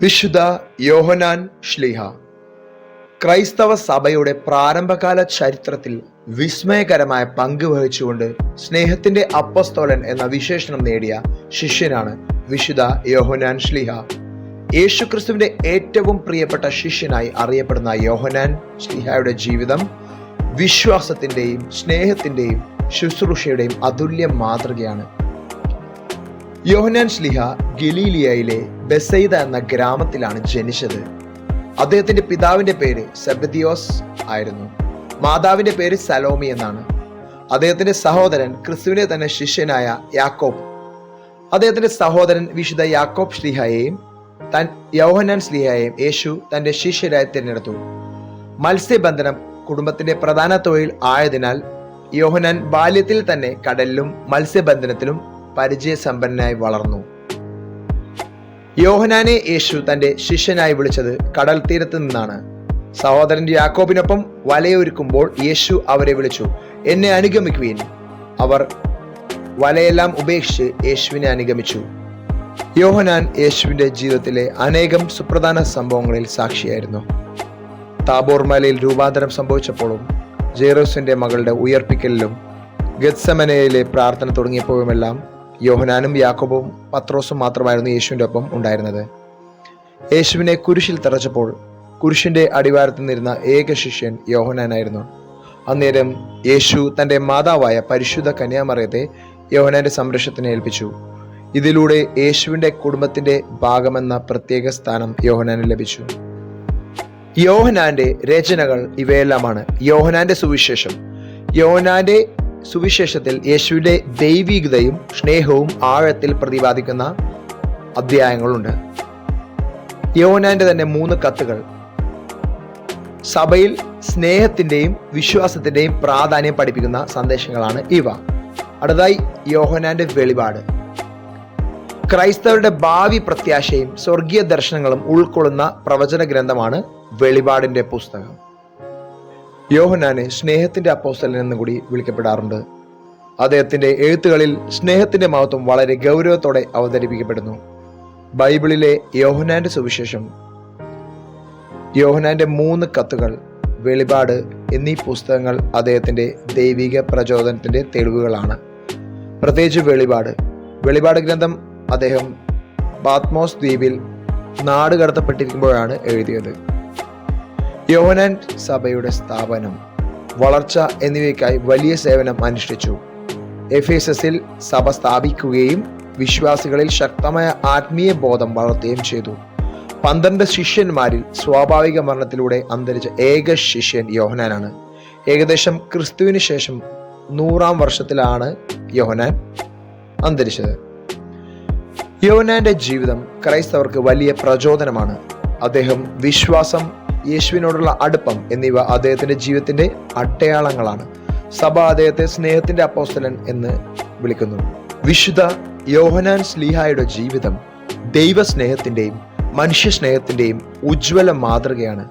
വിശുദ്ധ യോഹനാൻ ശ്ലീഹ. ക്രൈസ്തവ സഭയുടെ പ്രാരംഭകാല ചരിത്രത്തിൽ വിസ്മയകരമായ പങ്ക് വഹിച്ചുകൊണ്ട് സ്നേഹത്തിന്റെ അപ്പസ്തോലൻ എന്ന വിശേഷണം നേടിയ ശിഷ്യനാണ് വിശുദ്ധ യോഹനാൻ ശ്ലീഹ. യേശുക്രിസ്തുവിന്റെ ഏറ്റവും പ്രിയപ്പെട്ട ശിഷ്യനായി അറിയപ്പെടുന്ന യോഹനാൻ ശ്ലീഹയുടെ ജീവിതം വിശ്വാസത്തിന്റെയും സ്നേഹത്തിന്റെയും ശുശ്രൂഷയുടെയും അതുല്യ മാതൃകയാണ് യോഹനാൻ ശ്ലിഹ ഗലീലിയയിലെ ബെസൈദ എന്ന ഗ്രാമത്തിലാണ് ജനിച്ചത്. അദ്ദേഹത്തിന്റെ പിതാവിന്റെ പേര് സെബദിയോസ് ആയിരുന്നു. മാതാവിന്റെ പേര് സലോമി എന്നാണ്. അദ്ദേഹത്തിന്റെ സഹോദരൻ ക്രിസ്തുവിനെ തന്നെ ശിഷ്യനായ യാക്കോബ്. അദ്ദേഹത്തിന്റെ സഹോദരൻ വിശുദ്ധ യാക്കോബ് ശ്ലിഹയെയും തൻ യോഹനാൻ ശ്ലിഹയെയും യേശു തന്റെ ശിഷ്യരായി തിരഞ്ഞെടുത്തു. മത്സ്യബന്ധനം കുടുംബത്തിന്റെ പ്രധാന തൊഴിൽ ആയതിനാൽ യോഹനാൻ ബാല്യത്തിൽ തന്നെ കടലിലും മത്സ്യബന്ധനത്തിലും പരിചയസമ്പന്നനായി വളർന്നു. യോഹനാനെ യേശു തന്റെ ശിഷ്യനായി വിളിച്ചത് കടൽ തീരത്ത് നിന്നാണ്. സഹോദരൻ യാക്കോബിനൊപ്പം വലയൊരുക്കുമ്പോൾ യേശു അവരെ വിളിച്ചു എന്നെ അനുഗമിക്കുവീൻ. അവർ വലയെല്ലാം ഉപേക്ഷിച്ച് യേശുവിനെ അനുഗമിച്ചു. യോഹനാൻ യേശുവിന്റെ ജീവിതത്തിലെ അനേകം സുപ്രധാന സംഭവങ്ങളിൽ സാക്ഷിയായിരുന്നു. താബോർ മലയിൽ രൂപാന്തരം സംഭവിച്ചപ്പോഴും ജെറോസിന്റെ മകളുടെ ഉയർപ്പിക്കലിലും ഗത്സമനയിലെ പ്രാർത്ഥന തുടങ്ങിയപ്പോഴുമെല്ലാം യോഹനാനും യാക്കോബും പത്രോസും മാത്രമായിരുന്നു യേശുവിന്റെ ഒപ്പം ഉണ്ടായിരുന്നത്. യേശുവിനെ കുരിശിൽ തറച്ചപ്പോൾ കുരിശിന്റെ അടിവാരത്തിൽ നിന്നിരുന്ന ഏക ശിഷ്യൻ യോഹനാനായിരുന്നു. അന്നേരം യേശു തന്റെ മാതാവായ പരിശുദ്ധ കന്യാമറിയത്തെ യോഹനാന്റെ സംരക്ഷണത്തിന് ഏൽപ്പിച്ചു. ഇതിലൂടെ യേശുവിന്റെ കുടുംബത്തിന്റെ ഭാഗമെന്ന പ്രത്യേക സ്ഥാനം യോഹനാന് ലഭിച്ചു. യോഹനാന്റെ രചനകൾ ഇവയെല്ലാമാണ്. യോഹനാന്റെ സുവിശേഷം. യോഹനാന്റെ സുവിശേഷത്തിൽ യേശുവിന്റെ ദൈവികതയും സ്നേഹവും ആഴത്തിൽ പ്രതിപാദിക്കുന്ന അധ്യായങ്ങളുണ്ട്. യോനാന്റെ തന്നെ മൂന്ന് കത്തുകൾ. സഭയിൽ സ്നേഹത്തിന്റെയും വിശ്വാസത്തിന്റെയും പ്രാധാന്യം പഠിപ്പിക്കുന്ന സന്ദേശങ്ങളാണ് ഇവ. അടുത്തായി യോഹനാന്റെ വെളിപാട്. ക്രൈസ്തവരുടെ ഭാവി പ്രത്യാശയും സ്വർഗീയ ദർശനങ്ങളും ഉൾക്കൊള്ളുന്ന പ്രവചന ഗ്രന്ഥമാണ് വെളിപാടിന്റെ പുസ്തകം. യോഹനാനെ സ്നേഹത്തിന്റെ അപ്പോസ്റ്റലൻ എന്ന് കൂടി വിളിക്കപ്പെടാറുണ്ട്. അദ്ദേഹത്തിന്റെ എഴുത്തുകളിൽ സ്നേഹത്തിന്റെ മഹത്വം വളരെ ഗൗരവത്തോടെ അവതരിപ്പിക്കപ്പെടുന്നു. ബൈബിളിലെ യോഹനാന്റെ സുവിശേഷം. യോഹനാന്റെ മൂന്ന് കത്തുകൾ വെളിപാട് എന്നീ പുസ്തകങ്ങൾ അദ്ദേഹത്തിന്റെ ദൈവിക പ്രചോദനത്തിന്റെ തെളിവുകളാണ്. പ്രത്യേകിച്ച് വെളിപാട്. വെളിപാട് ഗ്രന്ഥം അദ്ദേഹം ബാത്മോസ് ദ്വീപിൽ നാട് കടത്തപ്പെട്ടിരിക്കുമ്പോഴാണ് എഴുതിയത്. യോഹനാൻ സഭയുടെ സ്ഥാപനം വളർച്ച എന്നിവയ്ക്കായി വലിയ സേവനം അനുഷ്ഠിച്ചു. എഫ് എസ് എസിൽ സഭ സ്ഥാപിക്കുകയും വിശ്വാസികളിൽ ശക്തമായ ആത്മീയ ബോധം വളർത്തുകയും ചെയ്തു. പന്ത്രണ്ട് ശിഷ്യന്മാരിൽ സ്വാഭാവിക മരണത്തിലൂടെ അന്തരിച്ച ഏക ശിഷ്യൻ യോഹനാനാണ്. ഏകദേശം ക്രിസ്തുവിന് ശേഷം നൂറാം വർഷത്തിലാണ് യോഹനാൻ അന്തരിച്ചത്. യോഹനാന്റെ ജീവിതം ക്രൈസ്തവർക്ക് വലിയ പ്രചോദനമാണ്. അദ്ദേഹം വിശ്വാസം യേശുവിനോടുള്ള അടുപ്പം എന്നിവ അദ്ദേഹത്തിന്റെ ജീവിതത്തിന്റെ അട്ടയാളങ്ങളാണ് സഭ അദ്ദേഹത്തെ സ്നേഹത്തിന്റെ അപ്പോസ്തലൻ എന്ന് വിളിക്കുന്നു. വിശുദ്ധ യോഹനാൻ സ്ലീഹായുടെ ജീവിതം ദൈവസ്നേഹത്തിന്റെയും മനുഷ്യ സ്നേഹത്തിന്റെയും ഉജ്ജ്വല മാതൃകയാണ്.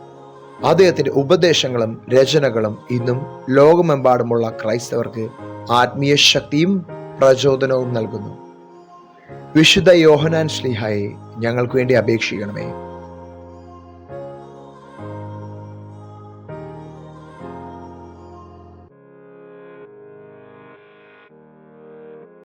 അദ്ദേഹത്തിന്റെ ഉപദേശങ്ങളും രചനകളും ഇന്നും ലോകമെമ്പാടുമുള്ള ക്രൈസ്തവർക്ക് ആത്മീയ ശക്തിയും പ്രചോദനവും നൽകുന്നു. വിശുദ്ധ യോഹനാൻ സ്ലീഹായെ ഞങ്ങൾക്ക് വേണ്ടി അപേക്ഷിക്കണമേ.